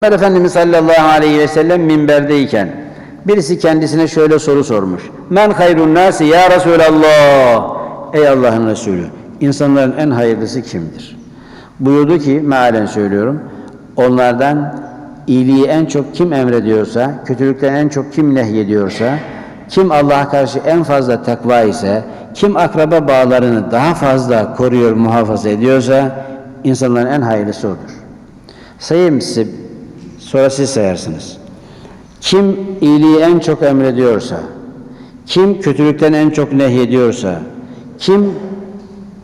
Peygamber Efendimiz sallallahu aleyhi ve sellem minberdeyken birisi kendisine şöyle soru sormuş. Men hayrun nasi ya Resulallah. Ey Allah'ın Resulü, insanların en hayırlısı kimdir? Buyurdu ki, mealen söylüyorum, onlardan iyiliği en çok kim emrediyorsa, kötülükten en çok kim nehyediyorsa, kim Allah'a karşı en fazla takva ise, kim akraba bağlarını daha fazla koruyor, muhafaza ediyorsa, insanların en hayırlısı odur. Sayayım size, sonra siz sayarsınız. Kim iyiliği en çok emrediyorsa, kim kötülükten en çok nehyediyorsa, kim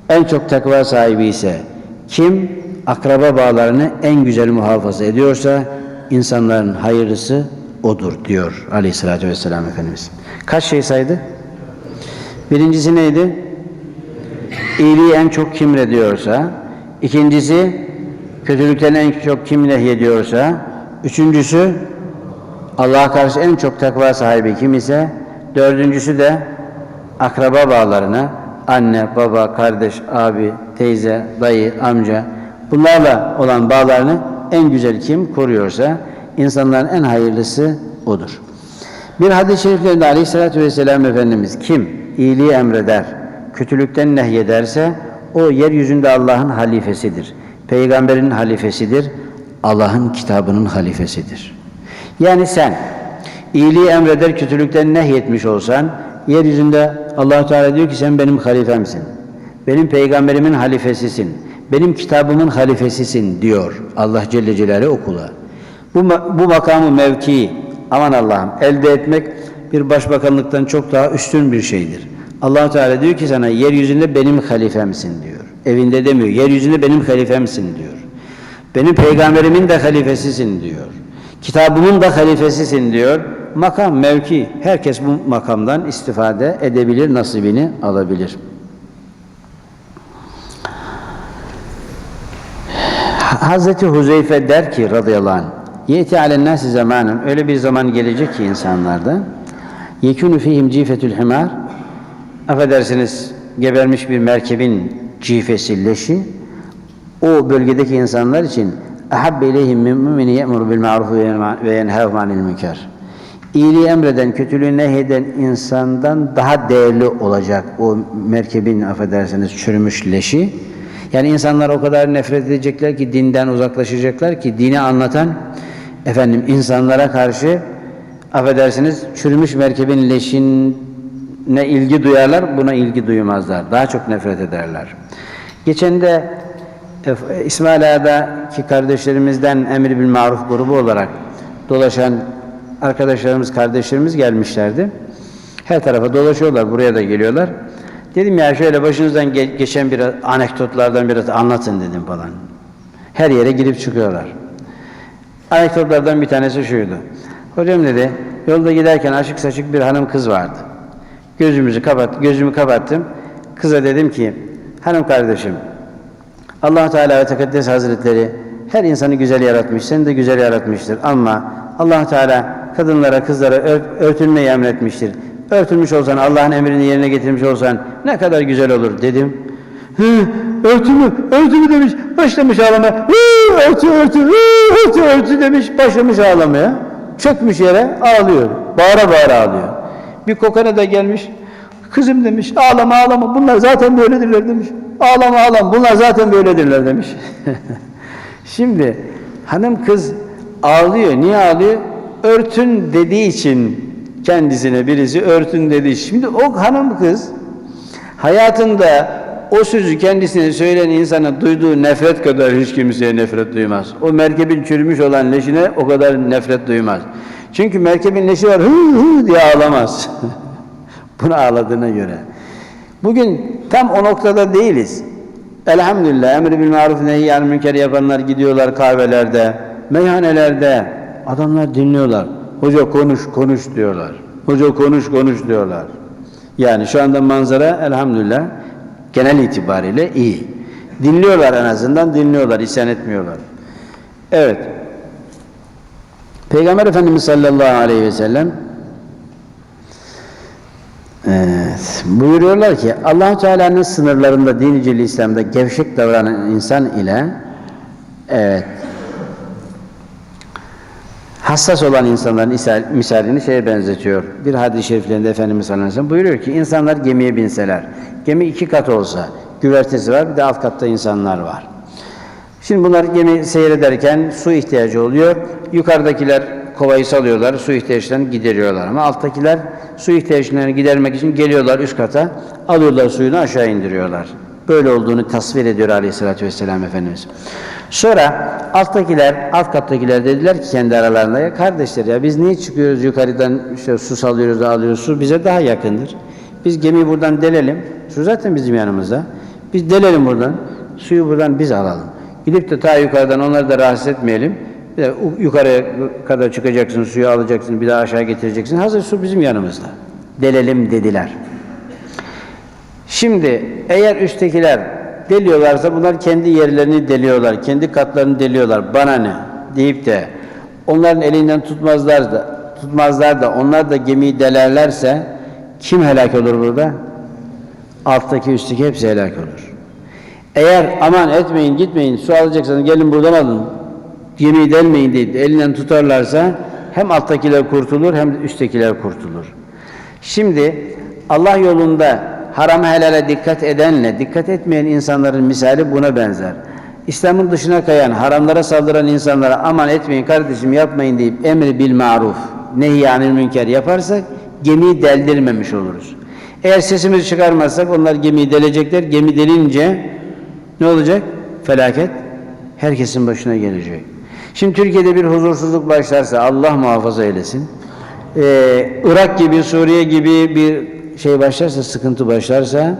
en çok takva sahibi ise, kim akraba bağlarını en güzel muhafaza ediyorsa, insanların hayırlısı odur diyor aleyhissalatü vesselam Efendimiz. Kaç şey saydı? Birincisi neydi? İyiliği en çok kim ediyorsa, ikincisi kötülükten en çok kim nehyediyorsa, üçüncüsü Allah'a karşı en çok takva sahibi kim ise, dördüncüsü de akraba bağlarına, anne, baba, kardeş, abi, teyze, dayı, amca, bunlarla olan bağlarını en güzel kim koruyorsa, insanların en hayırlısı odur. Bir hadis-i şeriflerinde aleyhissalatü vesselam Efendimiz kim iyiliği emreder, kötülükten nehyederse o yeryüzünde Allah'ın halifesidir. Peygamberin halifesidir. Allah'ın kitabının halifesidir. Yani sen iyiliği emreder, kötülükten nehyetmiş olsan yeryüzünde allah Teala diyor ki sen benim halifemsin. Benim peygamberimin halifesisin. Benim kitabımın halifesisin diyor Allah Celle Celaluhu okula. Bu, bu makamı mevki aman Allah'ım elde etmek bir başbakanlıktan çok daha üstün bir şeydir. allah Teala diyor ki sana yeryüzünde benim halifemsin diyor. Evinde demiyor. Yeryüzünde benim halifemsin diyor. Benim peygamberimin de halifesisin diyor. Kitabımın da halifesisin diyor. Makam, mevki. Herkes bu makamdan istifade edebilir, nasibini alabilir. Hazreti Huzeyfe der ki radıyallahu anh Yeti alen nasi zamanın öyle bir zaman gelecek ki insanlarda yekunu fihim cifetül himar affedersiniz gebermiş bir merkebin cifesi leşi o bölgedeki insanlar için ahabbe ileyhim min mümini ye'muru bil ma'ruf ve yenhavu anil münker İyiliği emreden, kötülüğü nehyeden insandan daha değerli olacak o merkebin affedersiniz çürümüş leşi. Yani insanlar o kadar nefret edecekler ki dinden uzaklaşacaklar ki dini anlatan efendim insanlara karşı affedersiniz çürümüş merkebin leşine ilgi duyarlar, buna ilgi duymazlar. Daha çok nefret ederler. Geçen de İsmail Ağa'daki kardeşlerimizden Emir bil Maruf grubu olarak dolaşan arkadaşlarımız, kardeşlerimiz gelmişlerdi. Her tarafa dolaşıyorlar, buraya da geliyorlar. Dedim ya şöyle başınızdan ge- geçen bir anekdotlardan biraz anlatın dedim falan. Her yere girip çıkıyorlar. Anekdotlardan bir tanesi şuydu. Hocam dedi, yolda giderken açık saçık bir hanım kız vardı. Gözümüzü kapat, gözümü kapattım. Kıza dedim ki, hanım kardeşim, allah Teala ve Tekaddes Hazretleri her insanı güzel yaratmış, seni de güzel yaratmıştır. Ama allah Teala kadınlara, kızlara ört, örtülmeyi emretmiştir. Örtülmüş olsan, Allah'ın emrini yerine getirmiş olsan ne kadar güzel olur dedim. Hı, örtü mü? Örtü mü demiş. Başlamış ağlamaya. Hı, örtü, örtü, hı, örtü, örtü demiş. Başlamış ağlamaya. Çökmüş yere ağlıyor. Bağıra bağıra ağlıyor. Bir kokana da gelmiş. Kızım demiş ağlama ağlama bunlar zaten böyledirler demiş. Ağlama ağlama bunlar zaten böyledirler demiş. Şimdi hanım kız ağlıyor. Niye ağlıyor? Örtün dediği için kendisine birisi örtün için. Şimdi o hanım kız hayatında o sözü kendisine söyleyen insana duyduğu nefret kadar hiç kimseye nefret duymaz. O merkebin çürümüş olan leşine o kadar nefret duymaz. Çünkü merkebin leşi var hı hı diye ağlamaz. Bunu ağladığına göre. Bugün tam o noktada değiliz. Elhamdülillah emri bil maruf nehy anil münker yapanlar gidiyorlar kahvelerde, meyhanelerde. Adamlar dinliyorlar. Hoca konuş konuş diyorlar. Hoca konuş konuş diyorlar. Yani şu anda manzara elhamdülillah genel itibariyle iyi. Dinliyorlar en azından dinliyorlar, isyan etmiyorlar. Evet. Peygamber Efendimiz sallallahu aleyhi ve sellem Evet. Buyuruyorlar ki allah Teala'nın sınırlarında dini İslam'da gevşek davranan insan ile evet hassas olan insanların isal- misalini şeye benzetiyor. Bir hadis-i şeriflerinde Efendimiz sallallahu buyuruyor ki insanlar gemiye binseler. Gemi iki kat olsa güvertesi var bir de alt katta insanlar var. Şimdi bunlar gemi seyrederken su ihtiyacı oluyor. Yukarıdakiler kovayı salıyorlar, su ihtiyaçlarını gideriyorlar. Ama alttakiler su ihtiyaçlarını gidermek için geliyorlar üst kata, alıyorlar suyunu aşağı indiriyorlar. Böyle olduğunu tasvir ediyor aleyhissalatü vesselam Efendimiz. Sonra alttakiler, alt kattakiler dediler ki kendi aralarında ya kardeşler ya biz niye çıkıyoruz yukarıdan işte su salıyoruz da alıyoruz su bize daha yakındır. Biz gemiyi buradan delelim. Su zaten bizim yanımızda. Biz delelim buradan. Suyu buradan biz alalım. Gidip de ta yukarıdan onları da rahatsız etmeyelim. Bir de yukarıya kadar çıkacaksın, suyu alacaksın, bir daha aşağı getireceksin. Hazır su bizim yanımızda. Delelim dediler. Şimdi eğer üsttekiler deliyorlarsa bunlar kendi yerlerini deliyorlar, kendi katlarını deliyorlar. Bana ne deyip de onların elinden tutmazlar da tutmazlar da onlar da gemiyi delerlerse kim helak olur burada? Alttaki üstteki hepsi helak olur. Eğer aman etmeyin gitmeyin su alacaksanız gelin buradan alın. Gemiyi delmeyin deyip de elinden tutarlarsa hem alttakiler kurtulur hem de üsttekiler kurtulur. Şimdi Allah yolunda haram helale dikkat edenle dikkat etmeyen insanların misali buna benzer. İslam'ın dışına kayan, haramlara saldıran insanlara aman etmeyin kardeşim yapmayın deyip emri bil maruf, nehyanil münker yaparsak gemiyi deldirmemiş oluruz. Eğer sesimizi çıkarmazsak onlar gemiyi delecekler. Gemi delince ne olacak? Felaket herkesin başına gelecek. Şimdi Türkiye'de bir huzursuzluk başlarsa Allah muhafaza eylesin. Ee, Irak gibi, Suriye gibi bir şey başlarsa, sıkıntı başlarsa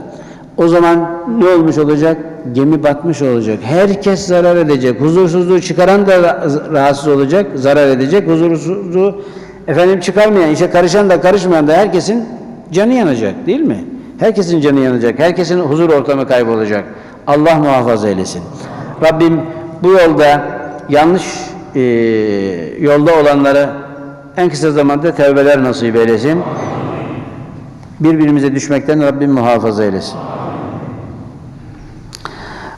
o zaman ne olmuş olacak? Gemi batmış olacak. Herkes zarar edecek. Huzursuzluğu çıkaran da ra- rahatsız olacak, zarar edecek. Huzursuzluğu efendim çıkarmayan, işe karışan da karışmayan da herkesin canı yanacak değil mi? Herkesin canı yanacak. Herkesin huzur ortamı kaybolacak. Allah muhafaza eylesin. Rabbim bu yolda yanlış e, yolda olanları en kısa zamanda tevbeler nasip eylesin. Birbirimize düşmekten Rabbim muhafaza eylesin.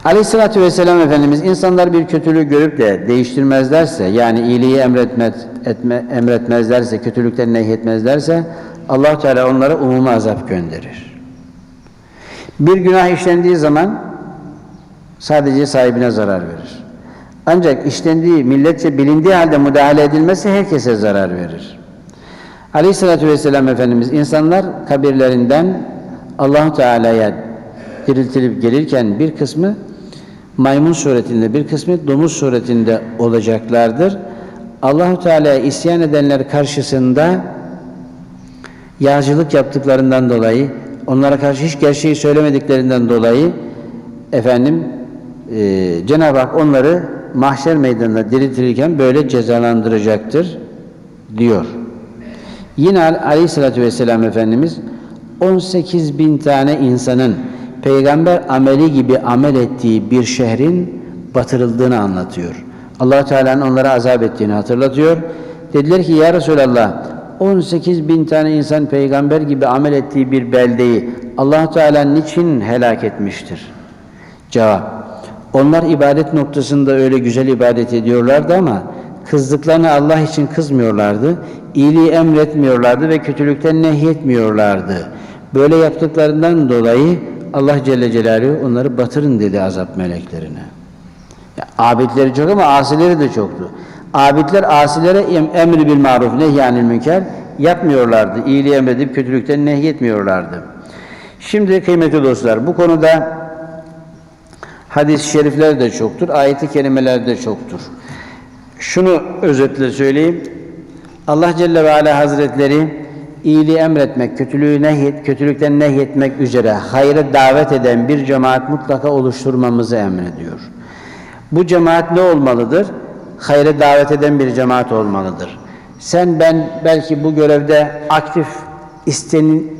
Aleyhissalatü vesselam Efendimiz insanlar bir kötülüğü görüp de değiştirmezlerse yani iyiliği emretmez, etme, emretmezlerse, kötülükten nehyetmezlerse allah Teala onlara umumi azap gönderir. Bir günah işlendiği zaman sadece sahibine zarar verir. Ancak işlendiği milletçe bilindiği halde müdahale edilmesi herkese zarar verir. Aleyhissalatü vesselam Efendimiz insanlar kabirlerinden Allahu Teala'ya diriltilip gelirken bir kısmı maymun suretinde, bir kısmı domuz suretinde olacaklardır. Allahu Teala'ya isyan edenler karşısında yağcılık yaptıklarından dolayı, onlara karşı hiç gerçeği söylemediklerinden dolayı efendim e, Cenab-ı Hak onları mahşer meydanında diriltilirken böyle cezalandıracaktır diyor. Yine Aleyhisselatü Vesselam Efendimiz 18 bin tane insanın peygamber ameli gibi amel ettiği bir şehrin batırıldığını anlatıyor. allah Teala'nın onlara azap ettiğini hatırlatıyor. Dediler ki ya Resulallah 18 bin tane insan peygamber gibi amel ettiği bir beldeyi allah Teala niçin helak etmiştir? Cevap onlar ibadet noktasında öyle güzel ibadet ediyorlardı ama kızdıklarını Allah için kızmıyorlardı, iyiliği emretmiyorlardı ve kötülükten nehyetmiyorlardı. Böyle yaptıklarından dolayı Allah Celle Celaluhu onları batırın dedi azap meleklerine. Ya, abidleri çok ama asileri de çoktu. Abidler asilere em, emri bil maruf nehyanil münker yapmıyorlardı. İyiliği emredip kötülükten nehyetmiyorlardı. Şimdi kıymetli dostlar bu konuda hadis-i şerifler de çoktur, ayet-i kerimeler de çoktur. Şunu özetle söyleyeyim. Allah Celle ve Ala Hazretleri iyiliği emretmek, kötülüğü nehyet, kötülükten nehyetmek üzere hayra davet eden bir cemaat mutlaka oluşturmamızı emrediyor. Bu cemaat ne olmalıdır? Hayra davet eden bir cemaat olmalıdır. Sen ben belki bu görevde aktif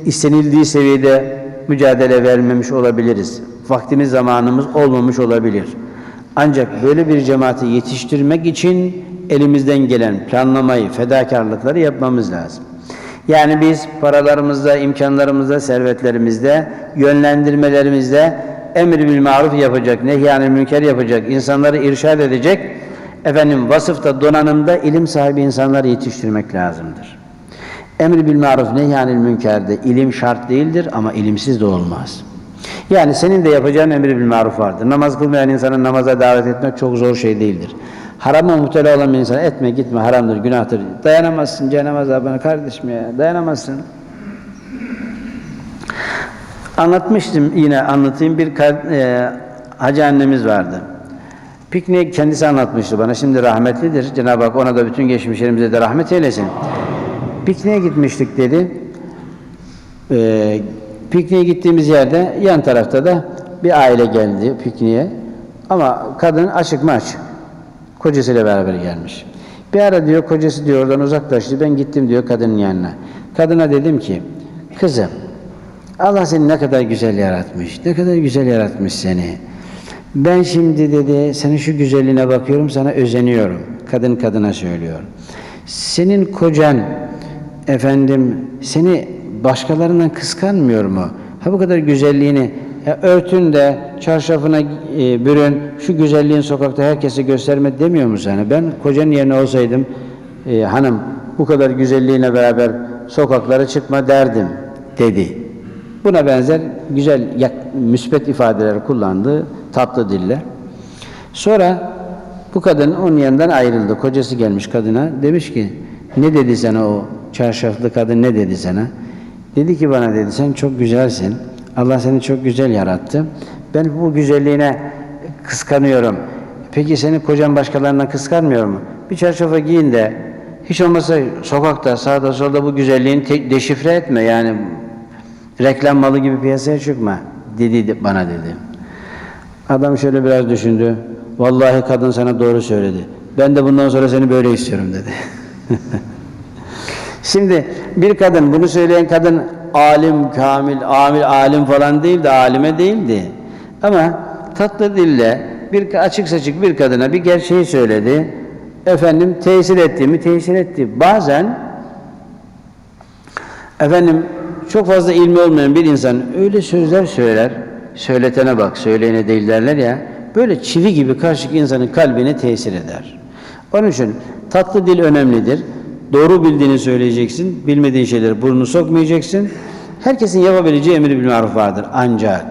istenildiği seviyede mücadele vermemiş olabiliriz. Vaktimiz zamanımız olmamış olabilir. Ancak böyle bir cemaati yetiştirmek için elimizden gelen planlamayı, fedakarlıkları yapmamız lazım. Yani biz paralarımızda, imkanlarımızda, servetlerimizde, yönlendirmelerimizde emri bil maruf yapacak, nehyanil münker yapacak, insanları irşad edecek efendim vasıfta, donanımda ilim sahibi insanları yetiştirmek lazımdır. Emri bil maruf nehyanil münkerde ilim şart değildir ama ilimsiz de olmaz. Yani senin de yapacağın emri bil maruf vardır. Namaz kılmayan insanın namaza davet etmek çok zor şey değildir. Harama müptela olan bir insan etme gitme haramdır, günahtır. Dayanamazsın cehennem azabına kardeşim ya dayanamazsın. Anlatmıştım yine anlatayım bir e, hacı annemiz vardı. Pikniği kendisi anlatmıştı bana. Şimdi rahmetlidir. Cenab-ı Hak ona da bütün geçmişlerimize de rahmet eylesin. Pikniğe gitmiştik dedi. Ee, pikniğe gittiğimiz yerde yan tarafta da bir aile geldi pikniğe. Ama kadın açık mı açık. Kocasıyla beraber gelmiş. Bir ara diyor kocası diyor oradan uzaklaştı. Ben gittim diyor kadının yanına. Kadına dedim ki kızım Allah seni ne kadar güzel yaratmış. Ne kadar güzel yaratmış seni. Ben şimdi dedi senin şu güzelliğine bakıyorum sana özeniyorum. Kadın kadına söylüyor. Senin kocan efendim seni başkalarından kıskanmıyor mu? Ha bu kadar güzelliğini ya örtün de çarşafına e, bürün şu güzelliğin sokakta herkese gösterme demiyor mu sana? Ben kocanın yerine olsaydım e, hanım bu kadar güzelliğine beraber sokaklara çıkma derdim dedi. Buna benzer güzel müspet ifadeler kullandı tatlı dille. Sonra bu kadın onun yanından ayrıldı. Kocası gelmiş kadına. Demiş ki ne dedi sana o çarşaflı kadın ne dedi sana? Dedi ki bana dedi sen çok güzelsin. Allah seni çok güzel yarattı. Ben bu güzelliğine kıskanıyorum. Peki senin kocan başkalarından kıskanmıyor mu? Bir çarşafa giyin de hiç olmazsa sokakta sağda solda bu güzelliğini deşifre etme yani reklam malı gibi piyasaya çıkma dedi bana dedi. Adam şöyle biraz düşündü. Vallahi kadın sana doğru söyledi. Ben de bundan sonra seni böyle istiyorum dedi. Şimdi bir kadın bunu söyleyen kadın alim, kamil, amil, alim falan değil de alime değildi. Ama tatlı dille bir açık saçık bir kadına bir gerçeği söyledi. Efendim tesir etti mi? Tesir etti. Bazen efendim çok fazla ilmi olmayan bir insan öyle sözler söyler. Söyletene bak, söyleyene değil derler ya. Böyle çivi gibi karşıki insanın kalbine tesir eder. Onun için tatlı dil önemlidir. Doğru bildiğini söyleyeceksin. Bilmediğin şeyleri burnunu sokmayacaksın. Herkesin yapabileceği emir bil maruf vardır. Ancak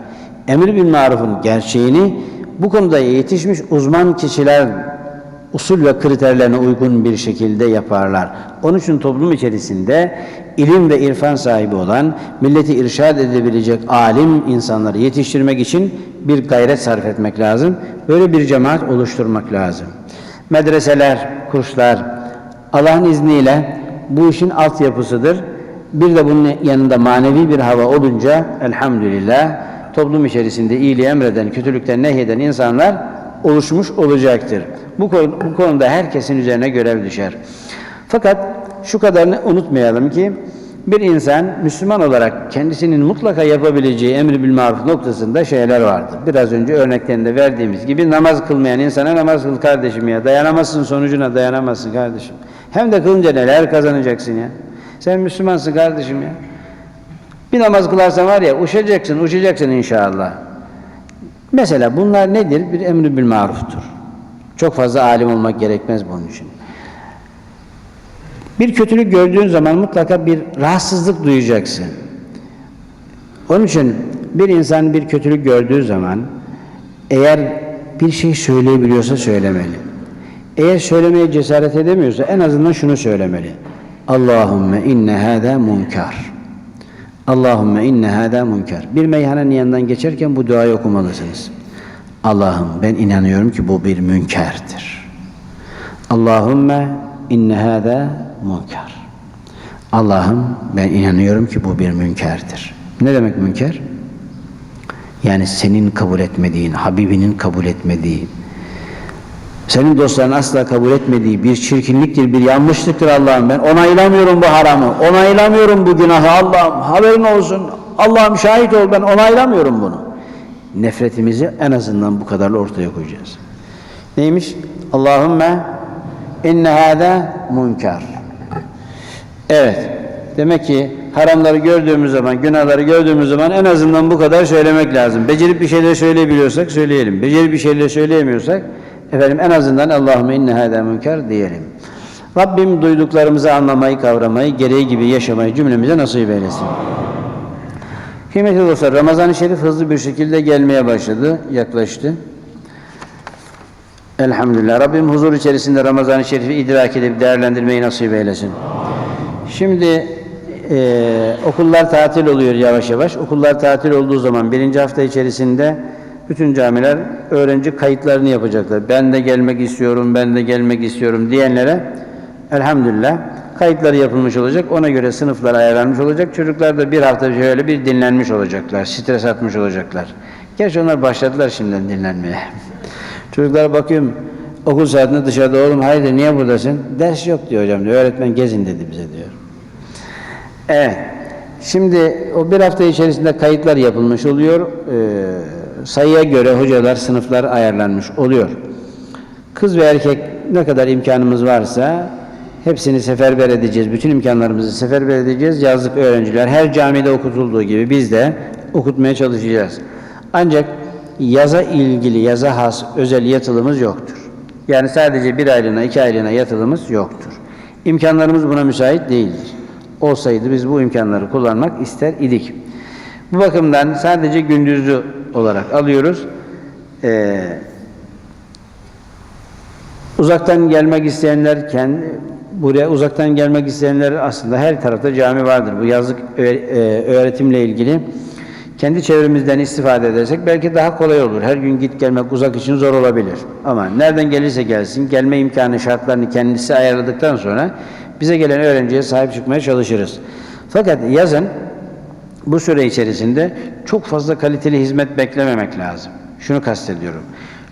emir bil marufun gerçeğini bu konuda yetişmiş uzman kişiler usul ve kriterlerine uygun bir şekilde yaparlar. Onun için toplum içerisinde ilim ve irfan sahibi olan, milleti irşad edebilecek alim insanları yetiştirmek için bir gayret sarf etmek lazım. Böyle bir cemaat oluşturmak lazım. Medreseler, kurslar, Allah'ın izniyle bu işin altyapısıdır. Bir de bunun yanında manevi bir hava olunca elhamdülillah toplum içerisinde iyiliği emreden, kötülükten nehyeden insanlar oluşmuş olacaktır. Bu, konu, bu konuda herkesin üzerine görev düşer. Fakat şu kadarını unutmayalım ki bir insan Müslüman olarak kendisinin mutlaka yapabileceği emri bil maruf noktasında şeyler vardır. Biraz önce örneklerinde verdiğimiz gibi namaz kılmayan insana namaz kıl kardeşim ya dayanamazsın sonucuna dayanamazsın kardeşim. Hem de kılınca neler kazanacaksın ya. Sen Müslümansın kardeşim ya. Bir namaz kılarsan var ya uçacaksın uçacaksın inşallah. Mesela bunlar nedir? Bir emri bil maruftur. Çok fazla alim olmak gerekmez bunun için. Bir kötülük gördüğün zaman mutlaka bir rahatsızlık duyacaksın. Onun için bir insan bir kötülük gördüğü zaman eğer bir şey söyleyebiliyorsa söylemeli. Eğer söylemeye cesaret edemiyorsa en azından şunu söylemeli. Allahümme inne hâdâ munkar. Allahümme inne hâdâ munkar. Bir meyhanenin yanından geçerken bu duayı okumalısınız. Allah'ım ben inanıyorum ki bu bir münkerdir. Allahümme inne hâdâ munkar. Allah'ım ben inanıyorum ki bu bir münkerdir. Ne demek münker? Yani senin kabul etmediğin, Habibinin kabul etmediği, senin dostların asla kabul etmediği bir çirkinliktir, bir yanlışlıktır Allah'ım. Ben onaylamıyorum bu haramı, onaylamıyorum bu günahı Allah'ım. Haberin olsun, Allah'ım şahit ol ben onaylamıyorum bunu. Nefretimizi en azından bu kadarla ortaya koyacağız. Neymiş? Allahümme inne hâdâ munkar. Evet. Demek ki haramları gördüğümüz zaman, günahları gördüğümüz zaman en azından bu kadar söylemek lazım. Becerip bir şeyler söyleyebiliyorsak söyleyelim. Becerip bir şeyler söyleyemiyorsak efendim en azından Allahümme inne hâdâ münker diyelim. Rabbim duyduklarımızı anlamayı, kavramayı, gereği gibi yaşamayı cümlemize nasip eylesin. Kıymetli dostlar, Ramazan-ı Şerif hızlı bir şekilde gelmeye başladı, yaklaştı. Elhamdülillah. Rabbim huzur içerisinde Ramazan-ı Şerif'i idrak edip değerlendirmeyi nasip eylesin. Şimdi e, okullar tatil oluyor yavaş yavaş. Okullar tatil olduğu zaman birinci hafta içerisinde bütün camiler öğrenci kayıtlarını yapacaklar. Ben de gelmek istiyorum, ben de gelmek istiyorum diyenlere elhamdülillah kayıtları yapılmış olacak. Ona göre sınıflar ayarlanmış olacak. Çocuklar da bir hafta şöyle bir dinlenmiş olacaklar. Stres atmış olacaklar. Gerçi onlar başladılar şimdiden dinlenmeye. Çocuklara bakıyorum okul saatinde dışarıda oğlum hayırdır niye buradasın? Ders yok diyor hocam diyor. Öğretmen gezin dedi bize diyor. Evet. Şimdi o bir hafta içerisinde kayıtlar yapılmış oluyor. Ee, sayıya göre hocalar, sınıflar ayarlanmış oluyor. Kız ve erkek ne kadar imkanımız varsa hepsini seferber edeceğiz. Bütün imkanlarımızı seferber edeceğiz. Yazlık öğrenciler her camide okutulduğu gibi biz de okutmaya çalışacağız. Ancak yaza ilgili, yaza has özel yatılımız yoktur. Yani sadece bir aylığına, iki aylığına yatılımız yoktur. İmkanlarımız buna müsait değildir. Olsaydı biz bu imkanları kullanmak ister idik. Bu bakımdan sadece gündüzlü olarak alıyoruz. Ee, uzaktan gelmek isteyenler kendi buraya uzaktan gelmek isteyenler aslında her tarafta cami vardır. Bu yazlık öğretimle ilgili kendi çevremizden istifade edersek belki daha kolay olur. Her gün git gelmek uzak için zor olabilir. Ama nereden gelirse gelsin gelme imkanı şartlarını kendisi ayarladıktan sonra bize gelen öğrenciye sahip çıkmaya çalışırız. Fakat yazın bu süre içerisinde çok fazla kaliteli hizmet beklememek lazım. Şunu kastediyorum.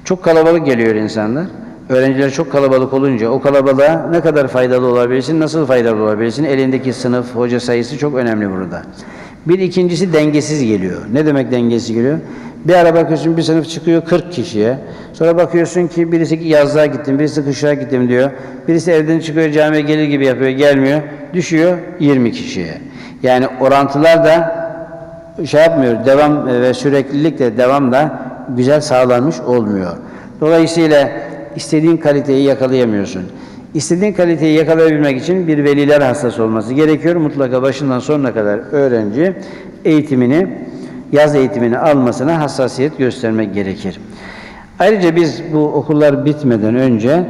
Çok kalabalık geliyor insanlar. Öğrenciler çok kalabalık olunca o kalabalığa ne kadar faydalı olabilirsin, nasıl faydalı olabilirsin? Elindeki sınıf, hoca sayısı çok önemli burada. Bir ikincisi dengesiz geliyor. Ne demek dengesiz geliyor? Bir ara bakıyorsun bir sınıf çıkıyor 40 kişiye. Sonra bakıyorsun ki birisi yazlığa gittim, birisi kışlığa gittim diyor. Birisi evden çıkıyor camiye gelir gibi yapıyor, gelmiyor. Düşüyor 20 kişiye. Yani orantılar da şey yapmıyor, devam ve süreklilik de devam da güzel sağlanmış olmuyor. Dolayısıyla istediğin kaliteyi yakalayamıyorsun. İstediğin kaliteyi yakalayabilmek için bir veliler hassası olması gerekiyor. Mutlaka başından sonuna kadar öğrenci eğitimini, yaz eğitimini almasına hassasiyet göstermek gerekir. Ayrıca biz bu okullar bitmeden önce e,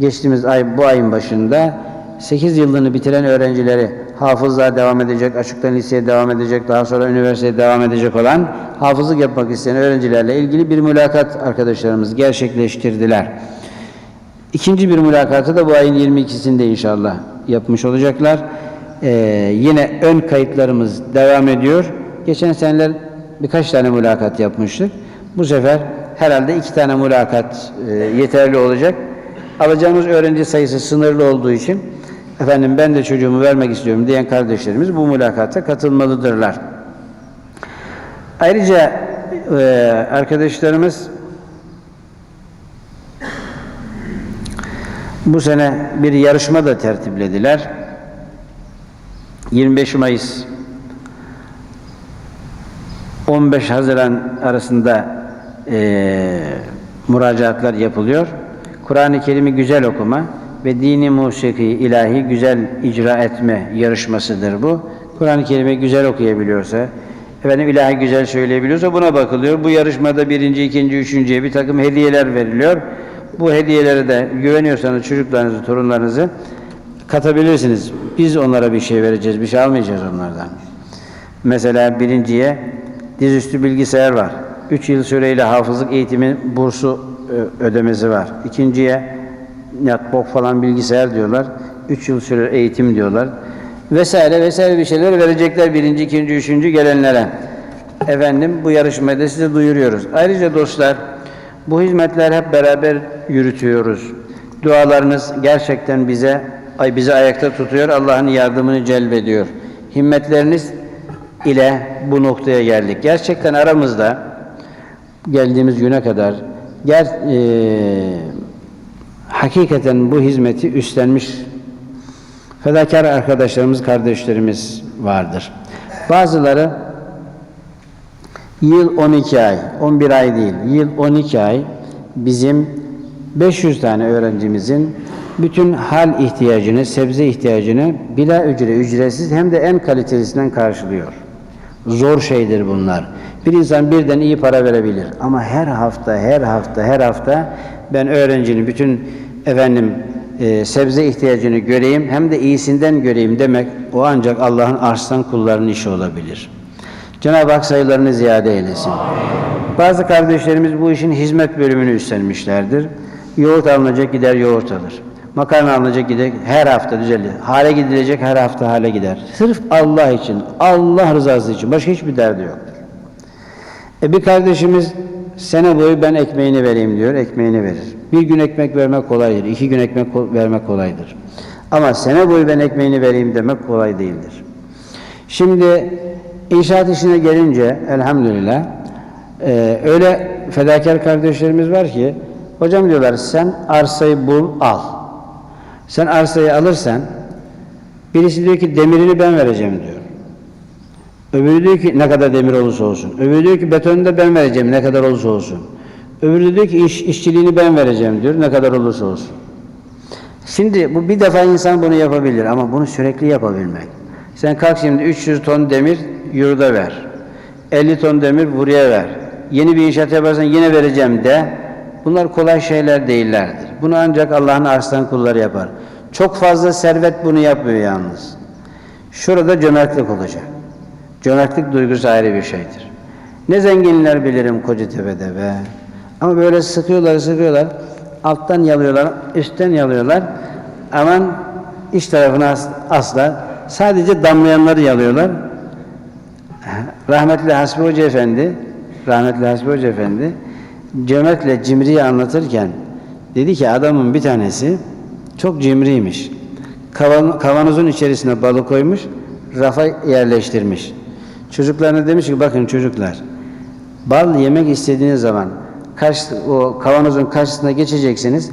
geçtiğimiz ay bu ayın başında 8 yılını bitiren öğrencileri hafızlığa devam edecek, açıktan liseye devam edecek, daha sonra üniversiteye devam edecek olan hafızlık yapmak isteyen öğrencilerle ilgili bir mülakat arkadaşlarımız gerçekleştirdiler. İkinci bir mülakatı da bu ayın 22'sinde inşallah yapmış olacaklar. Ee, yine ön kayıtlarımız devam ediyor. Geçen seneler birkaç tane mülakat yapmıştık. Bu sefer herhalde iki tane mülakat e, yeterli olacak. Alacağımız öğrenci sayısı sınırlı olduğu için efendim ben de çocuğumu vermek istiyorum diyen kardeşlerimiz bu mülakata katılmalıdırlar. Ayrıca e, arkadaşlarımız Bu sene bir yarışma da tertiplediler. 25 Mayıs 15 Haziran arasında e, müracaatlar yapılıyor. Kur'an-ı Kerim'i güzel okuma ve dini musiki ilahi güzel icra etme yarışmasıdır bu. Kur'an-ı Kerim'i güzel okuyabiliyorsa, efendim ilahi güzel söyleyebiliyorsa buna bakılıyor. Bu yarışmada birinci, ikinci, üçüncüye bir takım hediyeler veriliyor. Bu hediyeleri de güveniyorsanız çocuklarınızı, torunlarınızı katabilirsiniz. Biz onlara bir şey vereceğiz, bir şey almayacağız onlardan. Mesela birinciye dizüstü bilgisayar var. Üç yıl süreyle hafızlık eğitimi bursu e, ödemesi var. İkinciye netbook falan bilgisayar diyorlar. Üç yıl süre eğitim diyorlar. Vesaire vesaire bir şeyler verecekler birinci, ikinci, üçüncü gelenlere. Efendim bu yarışmayı da size duyuruyoruz. Ayrıca dostlar bu hizmetler hep beraber yürütüyoruz. Dualarınız gerçekten bize ay bizi ayakta tutuyor. Allah'ın yardımını celbediyor. Himmetleriniz ile bu noktaya geldik. Gerçekten aramızda geldiğimiz güne kadar ger, e, hakikaten bu hizmeti üstlenmiş fedakar arkadaşlarımız, kardeşlerimiz vardır. Bazıları Yıl 12 ay, 11 ay değil, yıl 12 ay bizim 500 tane öğrencimizin bütün hal ihtiyacını, sebze ihtiyacını bila ücre, ücretsiz hem de en kalitelisinden karşılıyor. Zor şeydir bunlar. Bir insan birden iyi para verebilir ama her hafta, her hafta, her hafta ben öğrencinin bütün efendim e, sebze ihtiyacını göreyim hem de iyisinden göreyim demek o ancak Allah'ın arslan kullarının işi olabilir. Cenab-ı Hak sayılarını ziyade eylesin. Bazı kardeşlerimiz bu işin hizmet bölümünü üstlenmişlerdir. Yoğurt alınacak gider yoğurt alır. Makarna alınacak gider her hafta düzenli. Hale gidilecek her hafta hale gider. Sırf Allah için, Allah rızası için. Başka hiçbir derdi yoktur. E bir kardeşimiz sene boyu ben ekmeğini vereyim diyor, ekmeğini verir. Bir gün ekmek vermek kolaydır, iki gün ekmek vermek kolaydır. Ama sene boyu ben ekmeğini vereyim demek kolay değildir. Şimdi inşaat işine gelince elhamdülillah e, öyle fedakar kardeşlerimiz var ki hocam diyorlar sen arsayı bul al. Sen arsayı alırsan birisi diyor ki demirini ben vereceğim diyor. Öbürü diyor ki ne kadar demir olursa olsun. Öbürü diyor ki betonu da ben vereceğim ne kadar olursa olsun. Öbürü diyor ki iş, işçiliğini ben vereceğim diyor ne kadar olursa olsun. Şimdi bu bir defa insan bunu yapabilir ama bunu sürekli yapabilmek. Sen kalk şimdi 300 ton demir yurda ver. 50 ton demir buraya ver. Yeni bir inşaat yaparsan yine vereceğim de. Bunlar kolay şeyler değillerdir. Bunu ancak Allah'ın arslan kulları yapar. Çok fazla servet bunu yapmıyor yalnız. Şurada cömertlik olacak. Cömertlik duygusu ayrı bir şeydir. Ne zenginler bilirim Kocatepe'de be. Ama böyle sıkıyorlar sıkıyorlar. Alttan yalıyorlar, üstten yalıyorlar. Aman iç tarafına as- asla. Sadece damlayanları yalıyorlar. Rahmetli Hasbi Hoca Efendi, rahmetli Hasbi Hoca Efendi cömertle cimriyi anlatırken dedi ki adamın bir tanesi çok cimriymiş. Kavan, kavanozun içerisine balık koymuş, rafa yerleştirmiş. Çocuklarına demiş ki bakın çocuklar bal yemek istediğiniz zaman karşı, o kavanozun karşısına geçeceksiniz.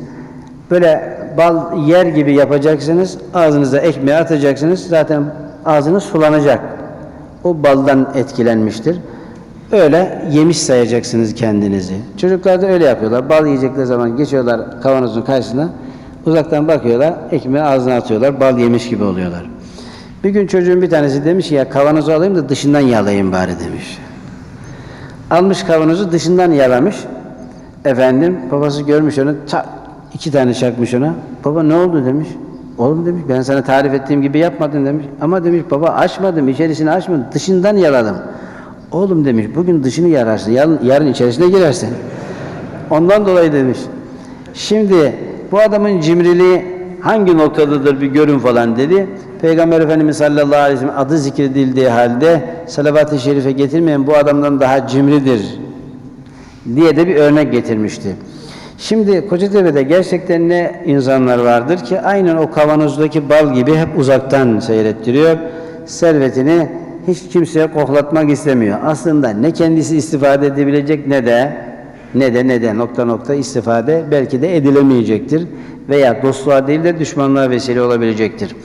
Böyle bal yer gibi yapacaksınız. Ağzınıza ekmeği atacaksınız. Zaten ağzınız sulanacak. O baldan etkilenmiştir. Öyle yemiş sayacaksınız kendinizi. Çocuklar da öyle yapıyorlar. Bal yiyecekleri zaman geçiyorlar kavanozun karşısına. Uzaktan bakıyorlar, ekmeği ağzına atıyorlar. Bal yemiş gibi oluyorlar. Bir gün çocuğun bir tanesi demiş ki ya kavanozu alayım da dışından yalayayım bari demiş. Almış kavanozu dışından yalamış. Efendim babası görmüş onu tak iki tane çakmış ona. Baba ne oldu demiş. Oğlum demiş ben sana tarif ettiğim gibi yapmadın demiş. Ama demiş baba açmadım içerisini açmadım dışından yaladım. Oğlum demiş bugün dışını yararsın yarın, yarın içerisine girersin. Ondan dolayı demiş. Şimdi bu adamın cimriliği hangi noktadadır bir görün falan dedi. Peygamber Efendimiz sallallahu aleyhi ve sellem adı zikredildiği halde salavat-ı şerife getirmeyen bu adamdan daha cimridir diye de bir örnek getirmişti. Şimdi Kocatepe'de gerçekten ne insanlar vardır ki aynen o kavanozdaki bal gibi hep uzaktan seyrettiriyor. Servetini hiç kimseye koklatmak istemiyor. Aslında ne kendisi istifade edebilecek ne de ne de ne de nokta nokta istifade belki de edilemeyecektir veya dostluğa değil de düşmanlığa vesile olabilecektir.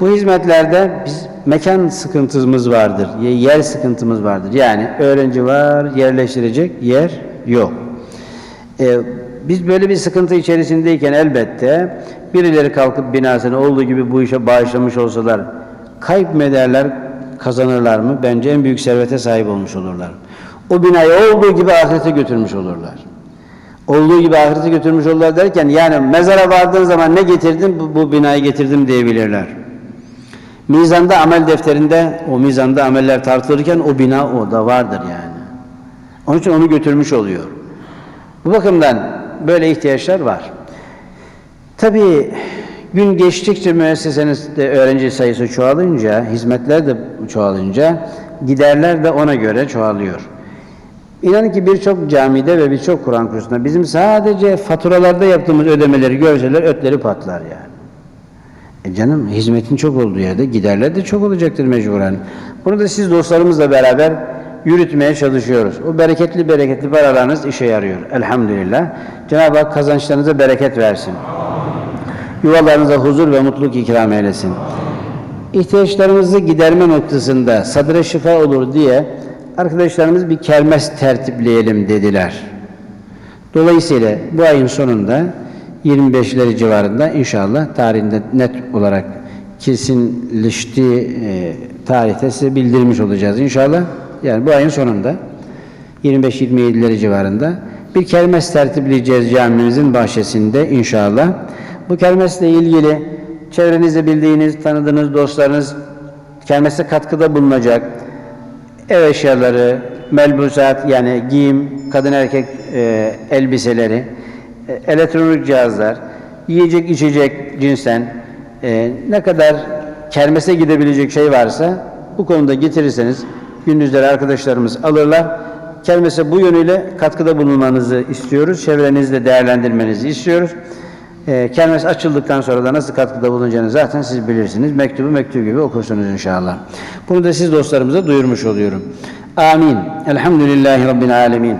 Bu hizmetlerde biz mekan sıkıntımız vardır, yer sıkıntımız vardır. Yani öğrenci var, yerleştirecek yer yok. Ee, biz böyle bir sıkıntı içerisindeyken elbette birileri kalkıp binasını olduğu gibi bu işe bağışlamış olsalar kayıp mı ederler, kazanırlar mı? Bence en büyük servete sahip olmuş olurlar. O binayı olduğu gibi ahirete götürmüş olurlar. Olduğu gibi ahirete götürmüş olurlar derken yani mezara vardığın zaman ne getirdin? Bu, bu binayı getirdim diyebilirler. Mizanda amel defterinde o mizanda ameller tartılırken o bina o da vardır yani. Onun için onu götürmüş oluyor. Bu bakımdan böyle ihtiyaçlar var. Tabii gün geçtikçe müessesenizde öğrenci sayısı çoğalınca, hizmetler de çoğalınca giderler de ona göre çoğalıyor. İnanın ki birçok camide ve birçok Kur'an kursunda bizim sadece faturalarda yaptığımız ödemeleri görseler ötleri patlar yani. E canım hizmetin çok olduğu yerde giderler de çok olacaktır mecburen. Bunu da siz dostlarımızla beraber yürütmeye çalışıyoruz. O bereketli bereketli paralarınız işe yarıyor. Elhamdülillah. Cenab-ı Hak kazançlarınıza bereket versin. Yuvalarınıza huzur ve mutluluk ikram eylesin. İhtiyaçlarımızı giderme noktasında sadre şifa olur diye arkadaşlarımız bir kermes tertipleyelim dediler. Dolayısıyla bu ayın sonunda 25'leri civarında inşallah tarihinde net olarak kesinleştiği e, tarihte size bildirmiş olacağız inşallah. Yani bu ayın sonunda 25-27'leri civarında bir kermes tertipleyeceğiz camimizin bahçesinde inşallah. Bu kermesle ilgili çevrenizde bildiğiniz, tanıdığınız dostlarınız kermeste katkıda bulunacak ev eşyaları, melbusat yani giyim, kadın erkek e, elbiseleri, e, elektronik cihazlar, yiyecek içecek cinsten e, ne kadar kermese gidebilecek şey varsa bu konuda getirirseniz gündüzleri arkadaşlarımız alırlar. Kermese bu yönüyle katkıda bulunmanızı istiyoruz. Çevrenizde değerlendirmenizi istiyoruz. E, kermes açıldıktan sonra da nasıl katkıda bulunacağını zaten siz bilirsiniz. Mektubu mektubu gibi okursunuz inşallah. Bunu da siz dostlarımıza duyurmuş oluyorum. Amin. Elhamdülillahi Rabbil alemin.